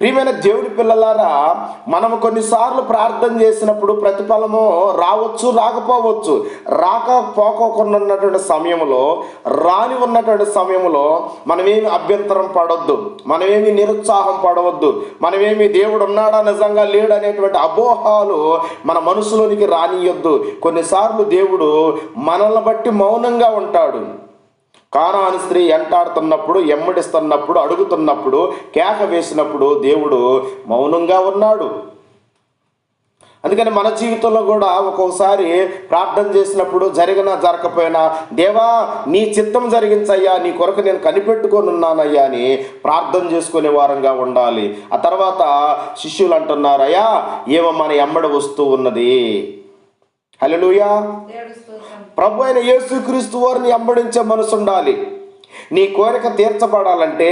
ప్రియమైన దేవుడి పిల్లలారా మనము కొన్నిసార్లు ప్రార్థన చేసినప్పుడు ప్రతిఫలము రావచ్చు రాకపోవచ్చు. రాకపోకుండా ఉన్నటువంటి సమయంలో రాని ఉన్నటువంటి సమయంలో మనమేమి అభ్యంతరం పడవద్దు మనమేమి నిరుత్సాహం పడవద్దు. మనమేమి దేవుడు ఉన్నాడా నిజంగా లేడు అనేటువంటి అపోహాలు మన మనసులోనికి రానియొద్దు. కొన్నిసార్లు దేవుడు మనల్ని బట్టి మౌనంగా ఉంటాడు. కానాని స్త్రీ ఎంటాడుతున్నప్పుడు ఎమ్మడిస్తున్నప్పుడు అడుగుతున్నప్పుడు కేక వేసినప్పుడు దేవుడు మౌనంగా ఉన్నాడు. అందుకని మన జీవితంలో కూడా ఒక్కొక్కసారి ప్రార్థన చేసినప్పుడు జరిగినా జరగకపోయినా దేవా నీ చిత్తం జరిగించయ్యా నీ కొరకు నేను కనిపెట్టుకొని ఉన్నానయ్యా అని ప్రార్థన చేసుకునే వారంగా ఉండాలి. ఆ తర్వాత శిష్యులు అంటున్నారయ్యా ఏమో మన ఎమ్మడి వస్తూ ఉన్నది? హలో ప్రభు అయిన యేసుక్రీస్తు వారిని వెంబడించే మనసు ఉండాలి. నీ కోరిక తీర్చబడాలంటే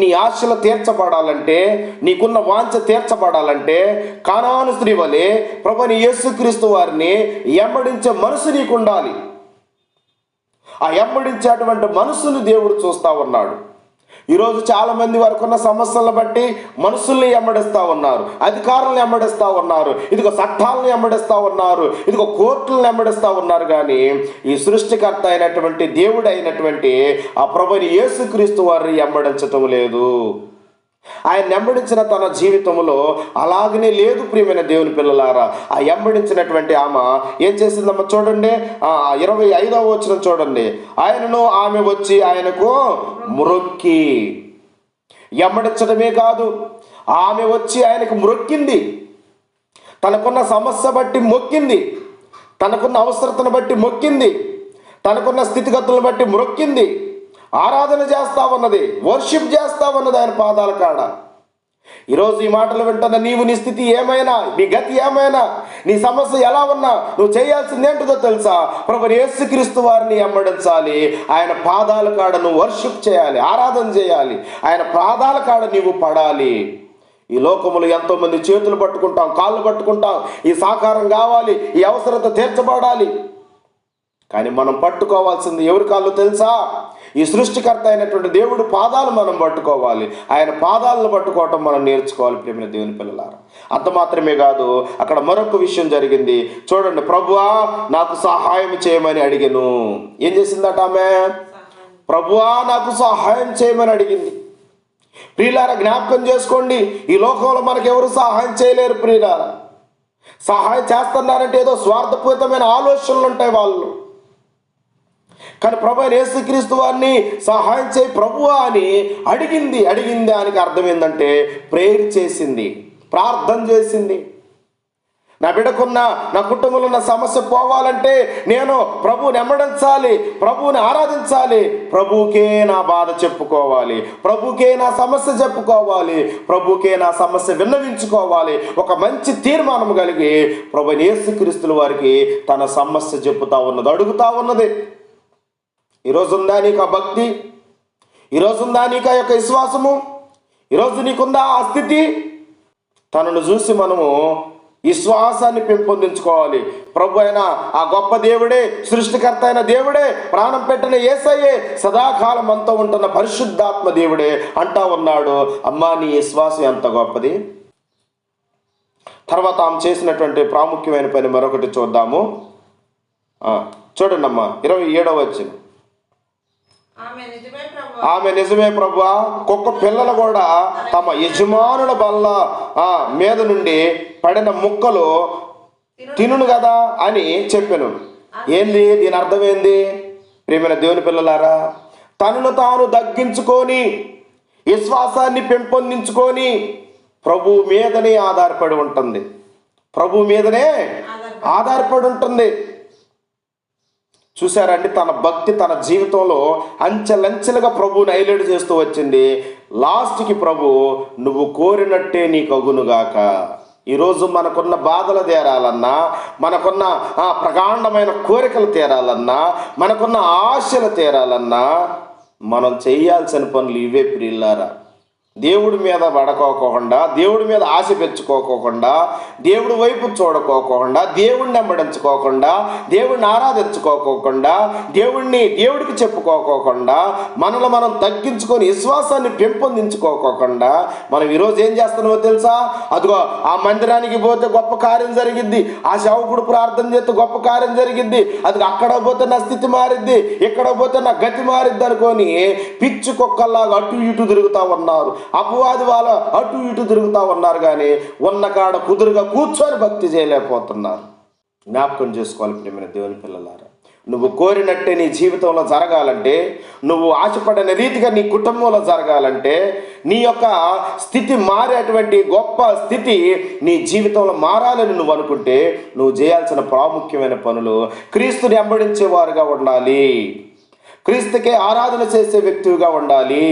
నీ ఆశలు తీర్చబడాలంటే నీకున్న వాంఛ తీర్చబడాలంటే కానాను స్త్రీ వలె ప్రభుని యేసుక్రీస్తు వారిని వెంబడించే మనసు నీకు ఉండాలి ఆ ఎంబడించేటువంటి మనసుని దేవుడు చూస్తా ఉన్నాడు. ఈరోజు చాలా మంది వారికి ఉన్న సమస్యలను బట్టి మనుషుల్ని ఎమ్మడిస్తా ఉన్నారు అధికారులను ఎమ్మడిస్తా ఉన్నారు ఇదిగో చట్టాలను ఎమ్మడిస్తా ఉన్నారు ఇదిగో కోర్టులను ఎమ్మడిస్తా ఉన్నారు. కానీ ఈ సృష్టికర్త అయినటువంటి దేవుడు అయినటువంటి ఆ ప్రభుని యేసుక్రీస్తు వారిని ఎమ్మడించటం లేదు. ఆయన వెంబడించిన తన జీవితంలో అలాగనే లేదు ప్రియమైన దేవుని పిల్లలారా. ఆ వెంబడించినటువంటి ఆమె ఏం చేసిందమ్మ చూడండి. ఇరవై ఐదవ వచ్చిన చూడండి. ఆయనను ఆమె వచ్చి ఆయనకు మ్రొక్కి. వెంబడించడమే కాదు ఆమె వచ్చి ఆయనకు మ్రొక్కింది. తనకున్న సమస్య బట్టి మొక్కింది. తనకున్న అవసరతను బట్టి మొక్కింది. తనకున్న స్థితిగతులను బట్టి మొక్కింది ఆరాధన చేస్తా ఉన్నది వర్షిప్ చేస్తా ఉన్నది ఆయన పాదాల కాడ. ఈరోజు ఈ మాటలు వింటున్న నీవు నీ స్థితి ఏమైనా నీ గతి ఏమైనా నీ సమస్య ఎలా ఉన్నా నువ్వు చేయాల్సింది ఏంటిదో తెలుసా? ప్రభు యేసుక్రీస్తు వారిని ఎమ్మడించాలి. ఆయన పాదాల కాడ నువ్వు వర్షిప్ చేయాలి ఆరాధన చేయాలి. ఆయన పాదాల కాడ నీవు పడాలి. ఈ లోకములు ఎంతోమంది చేతులు పట్టుకుంటాం కాళ్ళు పట్టుకుంటాం. ఈ సాకారం కావాలి ఈ అవసరత తీర్చబడాలి. కానీ మనం పట్టుకోవాల్సింది ఎవరి కాళ్ళు తెలుసా? ఈ సృష్టికర్త అయినటువంటి దేవుడు పాదాలు మనం పట్టుకోవాలి. ఆయన పాదాలను పట్టుకోవటం మనం నేర్చుకోవాలి ప్రేమిన దేవుని పిల్లలారా. అంత మాత్రమే కాదు అక్కడ మరొక విషయం జరిగింది. చూడండి ప్రభువా నాకు సహాయం చేయమని అడిగాను. ఏం చేసిందట ఆమె? ప్రభువా నాకు సహాయం చేయమని అడిగింది. ప్రియులారా జ్ఞాపకం చేసుకోండి ఈ లోకంలో మనకు ఎవరు సహాయం చేయలేరు ప్రియులారా. సహాయం చేస్తున్నారంటే ఏదో స్వార్థపూరితమైన ఆలోచనలు ఉంటాయి వాళ్ళు. కానీ ప్రభు యేసుక్రీస్తు వారిని సహాయం చేయి ప్రభువా అని అడిగింది అడిగింది దానికి అర్థం ఏంటంటే ప్రేయర్ చేసింది ప్రార్థన చేసింది. నా బిడ్డకున్న నా కుటుంబంలో ఉన్న సమస్య పోవాలంటే నేను ప్రభువుని ఎమ్మడించాలి ప్రభువుని ఆరాధించాలి ప్రభువుకే నా బాధ చెప్పుకోవాలి ప్రభుకే నా సమస్య చెప్పుకోవాలి ప్రభుకే నా సమస్య విన్నవించుకోవాలి. ఒక మంచి తీర్మానం కలిగి ప్రభు యేసుక్రీస్తుల వారికి తన సమస్య చెప్పుతా ఉన్నది అడుగుతా ఉన్నది. ఈరోజు ఉందా నీకు ఆ భక్తి? ఈరోజు ఉందా నీకు ఆ యొక్క విశ్వాసము? ఈరోజు నీకుందా ఆ స్థితి? తనను చూసి మనము విశ్వాసాన్ని పెంపొందించుకోవాలి. ప్రభు అయిన ఆ గొప్ప దేవుడే సృష్టికర్త అయిన దేవుడే ప్రాణం పెట్టిన ఏసయ్యే సదాకాలం అంతా ఉంటున్న పరిశుద్ధాత్మ దేవుడే అంటా ఉన్నాడు. అమ్మా నీ విశ్వాసం ఎంత గొప్పది? తర్వాత ఆమె చేసినటువంటి ప్రాముఖ్యమైన పని మరొకటి చూద్దాము. చూడండి అమ్మా ఇరవై ఏడవ వచ్చింది ఆమె నిజమే ప్రభు. కుక్క పిల్లలు కూడా తమ యజమానుల బల్ల ఆ, మీద నుండి పడిన ముక్కలు తినును కదా అని చెప్పాను. ఏంది? దీని అర్థం ఏంది? ప్రేమైన దేవుని పిల్లలారా తనను తాను దగ్గించుకొని విశ్వాసాన్ని పెంపొందించుకొని ప్రభు మీదనే ఆధారపడి ఉంటుంది. ప్రభు మీదనే ఆధారపడి ఉంటుంది. చూసారండి తన భక్తి తన జీవితంలో అంచెలంచెలుగా ప్రభువుని హైలైట్ చేస్తూ వచ్చింది. లాస్ట్కి ప్రభు నువ్వు కోరినట్టే నీకు అగునుగాక ఈరోజు మనకున్న బాధలు తీరాలన్నా మనకున్న ఆ ప్రకాండమైన కోరికలు తీరాలన్నా మనకున్న ఆశలు తీరాలన్నా మనం చేయాల్సిన పనులు ఇవే ప్రియులారా. దేవుడి మీద పడకోకుండా దేవుడి మీద ఆశ పెంచుకోకోకుండా దేవుడి వైపు చూడకోకుండా దేవుడిని వెంబడించుకోకుండా దేవుడిని ఆరాధించుకోకోకుండా దేవుడిని దేవుడికి చెప్పుకోకోకుండా మనలో మనం తగ్గించుకొని విశ్వాసాన్ని పెంపొందించుకోకోకుండా మనం ఈరోజు ఏం చేస్తున్నామో తెలుసా? అదిగో ఆ మందిరానికి పోతే గొప్ప కార్యం జరిగిద్ది. ఆ సేవకుడు ప్రార్థన చేస్తే గొప్ప కార్యం జరిగిద్ది. అది అక్కడ పోతే నా స్థితి మారిద్ది. ఇక్కడ పోతే నా గతి మారిద్ది అనుకొని పిచ్చి కుక్కల్లాగా అటు ఇటు తిరుగుతూ ఉన్నారు. అపవాది వాళ్ళ అటు ఇటు తిరుగుతూ ఉన్నారు కానీ ఉన్న కాడ కుదురుగా కూర్చొని భక్తి చేయలేకపోతున్నారు. జ్ఞాపకం చేసుకోవాలి ప్రియమైన దేవుని పిల్లలారా. నువ్వు కోరినట్టే నీ జీవితంలో జరగాలంటే నువ్వు ఆశపడిన రీతిగా నీ కుటుంబంలో జరగాలంటే నీ యొక్క స్థితి మారేటువంటి గొప్ప స్థితి నీ జీవితంలో మారాలని నువ్వు అనుకుంటే నువ్వు చేయాల్సిన ప్రాముఖ్యమైన పనులు క్రీస్తుని వెంబడించేవారుగా ఉండాలి. క్రీస్తుకే ఆరాధన చేసే వ్యక్తిగా ఉండాలి.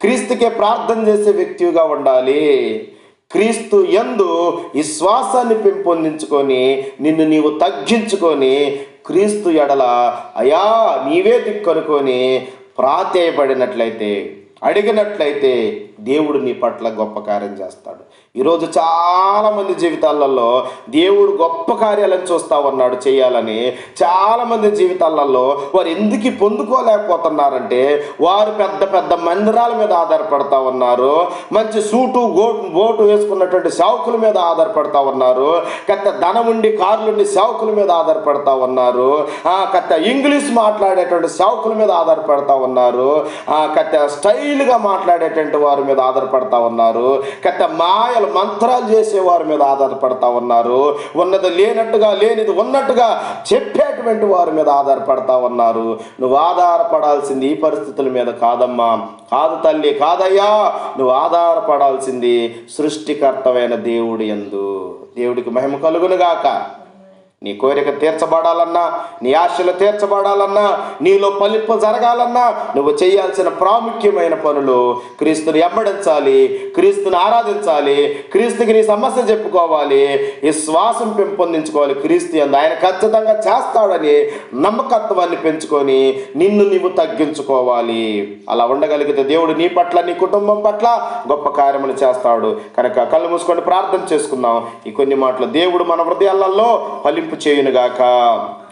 క్రీస్తుకే ప్రార్థన చేసే వ్యక్తిగా ఉండాలి. క్రీస్తు ఎందు విశ్వాసాన్ని పెంపొందించుకొని నిన్ను నీవు తగ్గించుకొని క్రీస్తు ఎడల అయా నీవే దిక్కనుకొని ప్రాధేయపడినట్లయితే అడిగినట్లయితే దేవుడు నీ పట్ల గొప్ప కార్యం చేస్తాడు. ఈరోజు చాలామంది జీవితాలలో దేవుడు గొప్ప కార్యాలను చూస్తా ఉన్నాడు చేయాలని చాలామంది జీవితాలలో వారు ఎందుకు పొందుకోలేకపోతున్నారంటే వారు పెద్ద పెద్ద మందిరాల మీద ఆధారపడతా ఉన్నారు. మంచి సూటు గోటు బోటు వేసుకున్నటువంటి సేవకుల మీద ఆధారపడతా ఉన్నారు. కత్త ధనం ఉండి కార్లుండి సేవకుల మీద ఆధారపడతా ఉన్నారు. కత్త ఇంగ్లీష్ మాట్లాడేటువంటి సేవకుల మీద ఆధారపడతా ఉన్నారు. కత్త స్టైల్గా మాట్లాడేటువంటి వారి మీద ఆధారపడతా ఉన్నారు. కత్త మాయలు మంత్రాలు చేసేవారి మీద ఆధారపడతా ఉన్నారు. ఉన్నది లేనట్టుగా లేనిది ఉన్నట్టుగా చెప్పేటువంటి వారి మీద ఆధారపడతా ఉన్నారు. నువ్వు ఆధారపడాల్సింది ఈ పరిస్థితుల మీద కాదమ్మా. కాదు తల్లి కాదయ్యా. నువ్వు ఆధారపడాల్సింది సృష్టికర్తమైన దేవుడి ఎందు దేవుడికి మహిమ కలుగునుగాక. నీ కోరిక తీర్చబడాలన్నా నీ ఆశలు తీర్చబడాలన్నా నీలో పలింపు జరగాలన్నా నువ్వు చేయాల్సిన ప్రాముఖ్యమైన పనులు క్రీస్తుని ఎమ్మడించాలి క్రీస్తుని ఆరాధించాలి క్రీస్తుకి నీ సమస్య చెప్పుకోవాలి విశ్వాసం పెంపొందించుకోవాలి. క్రీస్తు అందు ఆయన ఖచ్చితంగా చేస్తాడని నమ్మకత్వాన్ని పెంచుకొని నిన్ను నీవు తగ్గించుకోవాలి. అలా ఉండగలిగితే దేవుడు నీ పట్ల నీ కుటుంబం పట్ల గొప్ప కార్యములు చేస్తాడు. కనుక కళ్ళు మూసుకొని ప్రార్థన చేసుకుందాం. ఈ కొన్ని మాటలు దేవుడు మన హృదయాలలో పలింపు చేయునుగాక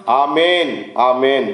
ఆమెన్ ఆమెన్